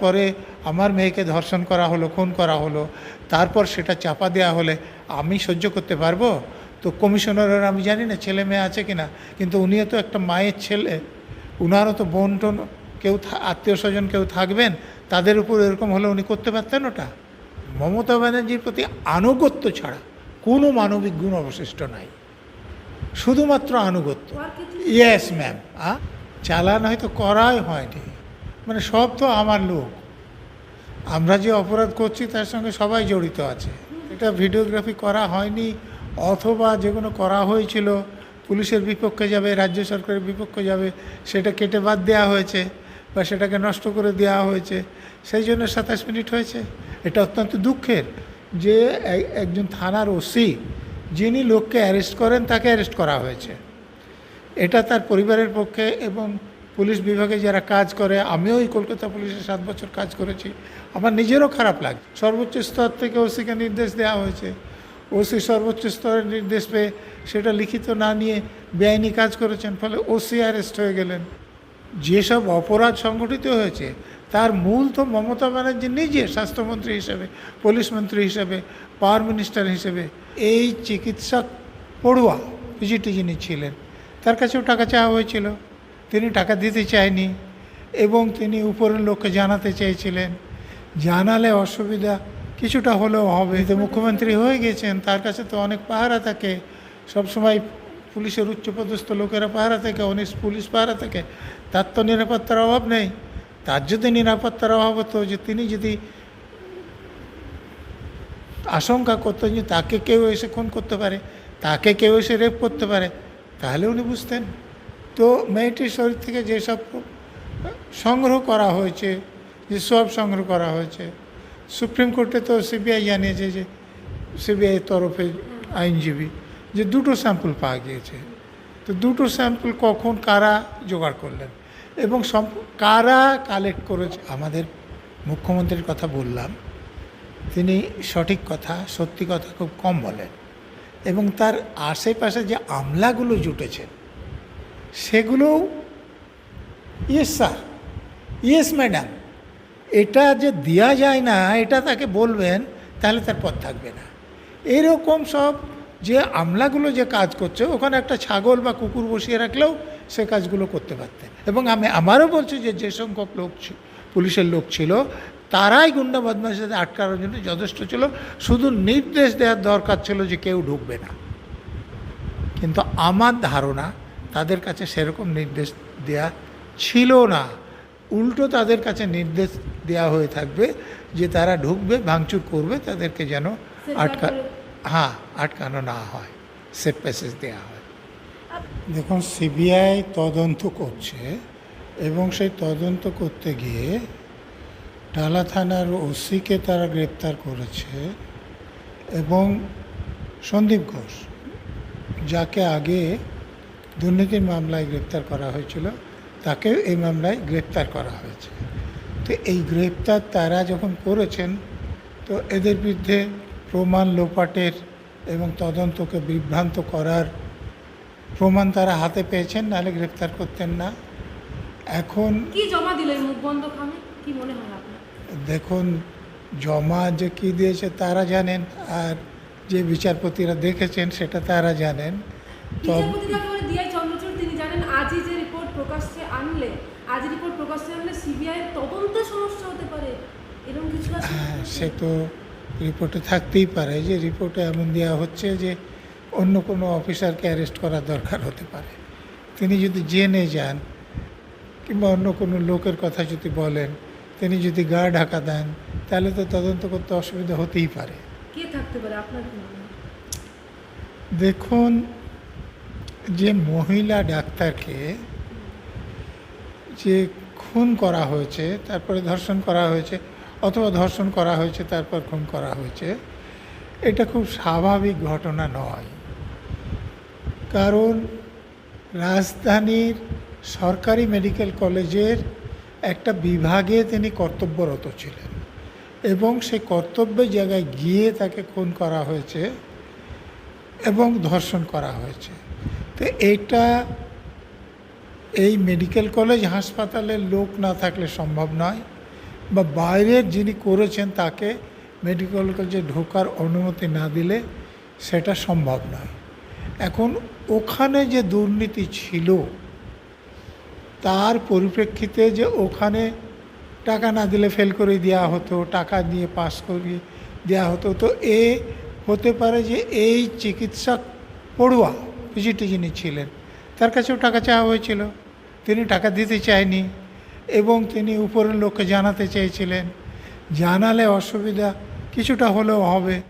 পরে আমার মেয়েকে ধর্ষণ করা হলো খুন করা হলো তারপর সেটা চাপা দেওয়া হলে আমি সহ্য করতে পারব? তো কমিশনারের আমি জানি না ছেলে মেয়ে আছে কি না কিন্তু উনিও তো একটা মায়ের ছেলে উনারও তো বোন টোন কেউ আত্মীয় স্বজন কেউ থাকবেন তাদের উপর এরকম হলে উনি করতে পারতেন ওটা? মমতা ব্যানার্জির প্রতি আনুগত্য ছাড়া কোনো মানবিক গুণ অবশিষ্ট নাই। শুধুমাত্র আনুগত্য। ইয়েস ম্যাম আ? চালান হয়তো করাই হয়নি। মানে সব তো আমার লোক। আমরা যে অপরাধ করছি, তার সঙ্গে সবাই জড়িত আছে। এটা ভিডিওগ্রাফি করা হয়নি, অথবা যেগুলো করা হয়েছিল, পুলিশের বিপক্ষে যাবে, রাজ্য সরকারের বিপক্ষে যাবে, সেটা কেটে বাদ দেওয়া হয়েছে বা সেটাকে নষ্ট করে দেওয়া হয়েছে। সেই জন্য সাতাশ মিনিট হয়েছে। এটা অত্যন্ত দুঃখের যে একজন থানার ওসি, যিনি লোককে অ্যারেস্ট করেন, তাকে অ্যারেস্ট করা হয়েছে। এটা তার পরিবারের পক্ষে এবং পুলিশ বিভাগে যারা কাজ করে, আমিও এই কলকাতা পুলিশে সাত বছর কাজ করেছি। আমার নিজেরও খারাপ লাগে সর্বোচ্চ স্তর থেকে ওসিকে নির্দেশ দেওয়া হয়েছে। ওসি সর্বোচ্চ স্তরের নির্দেশ পেয়ে সেটা লিখিত না নিয়ে বেআইনি কাজ করেছেন, ফলে ওসি অ্যারেস্ট হয়ে গেলেন। যেসব অপরাধ সংগঠিত হয়েছে, তার মূল তো মমতা ব্যানার্জি নিজে স্বাস্থ্যমন্ত্রী হিসেবে, পুলিশ মন্ত্রী হিসেবে, পাওয়ার মিনিস্টার হিসেবে এই চিকিৎসক পড়ুয়া, পিজিটি যিনি ছিলেন, তার কাছেও টাকা চাওয়া হয়েছিল। তিনি টাকা দিতে চায়নি এবং তিনি উপরের লোককে জানাতে চেয়েছিলেন। জানালে অসুবিধা কিছুটা হলেও হবে। তো মুখ্যমন্ত্রী হয়ে গেছেন, তার কাছে তো অনেক পাহারা থাকে। সবসময় পুলিশের উচ্চপদস্থ লোকেরা পাহারা থাকে অনেক পুলিশ পাহারা থাকে। তার তো নিরাপত্তার অভাব নেই। তার যদি নিরাপত্তার অভাব হতো যে তিনি যদি আশঙ্কা করতেন যে তাকে কেউ এসে খুন করতে পারে, তাকে কেউ এসে রেপ করতে পারে, তাহলে উনি বুঝতেন। তো মেয়েটির শরীর থেকে যেসব সংগ্রহ করা হয়েছে, যে সব সংগ্রহ করা হয়েছে, সুপ্রিম কোর্টে তো সিবিআই জানিয়েছে যে সিবিআই তরফে আইনজীবী, যে দুটো স্যাম্পল পাওয়া গিয়েছে। তো দুটো স্যাম্পল কখন কারা জোগাড় করলেন? এবং কারা কালেক্ট করেছে? আমাদের মুখ্যমন্ত্রীর কথা বললাম, তিনি সঠিক কথা, সত্যি কথা খুব কম বলেন। এবং তার আশেপাশে যে আমলাগুলো জুটেছেন সেগুলোও ইয়েস স্যার ইয়েস ম্যাডাম এটা যে দেওয়া যায় না, এটা তাকে বলবেন, তাহলে তার পথ থাকবে না। এরকম সব যে আমলাগুলো যে কাজ করছে, ওখানে একটা ছাগল বা কুকুর বসিয়ে রাখলেও সে কাজগুলো করতে পারতেন। এবং আমি আমারও বলছি যে যে সংখ্যক লোক পুলিশের লোক ছিল, তারাই গুন্ডা বদমাশের আটকানোর জন্য যথেষ্ট ছিল। শুধু নির্দেশ দেওয়ার দরকার ছিল যে কেউ ঢুকবে না। কিন্তু আমার ধারণা তাদের কাছে সেরকম নির্দেশ দেয়া ছিল না। উল্টো তাদের কাছে নির্দেশ দেওয়া হয়ে থাকবে যে তারা ঢুকবে ভাঙচুর করবে তাদেরকে যেন আটকা হ্যাঁ আটকানো না হয় সেফ প্যাসেজ দেওয়া হয়। দেখুন সিবিআই তদন্ত করছে এবং সেই তদন্ত করতে গিয়ে ডালা থানার ওসিকে তারা গ্রেপ্তার করেছে এবং সন্দীপ ঘোষ যাকে আগে দুর্নীতির মামলায় গ্রেপ্তার করা হয়েছিল তাকে এই মামলায় গ্রেপ্তার করা হয়েছে। তো এই গ্রেপ্তার তারা যখন করেছেন তো এদের বিরুদ্ধে প্রমাণ লোপাটের এবং তদন্তকে বিভ্রান্ত করার প্রমাণ তারা হাতে পেয়েছেন নাহলে গ্রেপ্তার করতেন না। এখন কি জমা দিলেন মুখ বন্ধ খামে? কি মনে হয় আপনার? দেখুন জমা যে কী দিয়েছে তারা জানেন আর যে বিচারপতিরা দেখেছেন সেটা তারা জানেন। তো বিচারপতি একেবারে দিয়াই চন্দ্রচূড় তিনি জানেন আজই যে রিপোর্ট প্রকাশ্যে আনলে আজ রিপোর্ট প্রকাশ্যে আনলে সিবিআই তদন্তে সমস্যা হতে পারে। এরকম কিছু আছে? হ্যাঁ সে তো রিপোর্টে থাকতেই পারে যে রিপোর্টে এমন দেওয়া হচ্ছে যে অন্য কোনো অফিসারকে অ্যারেস্ট করার দরকার হতে পারে। তিনি যদি জেনে যান কিংবা অন্য কোনো লোকের কথা যদি বলেন তিনি যদি গা ঢাকা দেন তাহলে তো তদন্ত করতে অসুবিধা হতেই পারে। কে থাকতে পারে? আপনার দেখুন যে মহিলা ডাক্তারকে যে খুন করা হয়েছে, তারপরে ধর্ষণ করা হয়েছে, অথবা ধর্ষণ করা হয়েছে, তারপর খুন করা হয়েছে, এটা খুব স্বাভাবিক ঘটনা নয়। কারণ রাজধানীর সরকারি মেডিকেল কলেজের একটা বিভাগে তিনি কর্তব্যরত ছিলেন এবং সে কর্তব্যের জায়গায় গিয়ে তাকে খুন করা হয়েছে এবং ধর্ষণ করা হয়েছে। তো এটা এই মেডিকেল কলেজ হাসপাতালের লোক না থাকলে সম্ভব নয় বা বাইরের যিনি করেছেন তাকে মেডিকেল কলেজে ঢোকার অনুমতি না দিলে সেটা সম্ভব নয়। এখন ওখানে যে দুর্নীতি ছিল, তার পরিপ্রেক্ষিতে যে ওখানে টাকা না দিলে ফেল করে দেওয়া হতো, টাকা দিয়ে পাস করিয়ে দেওয়া হতো, তো এ হতে পারে যে এই চিকিৎসক পড়ুয়া পিজিটি যিনি ছিলেন, তার কাছেও টাকা চাওয়া হয়েছিল। তিনি টাকা দিতে চায়নি এবং তিনি উপরের লোককে জানাতে চেয়েছিলেন। জানালে অসুবিধা কিছুটা হলেও হবে।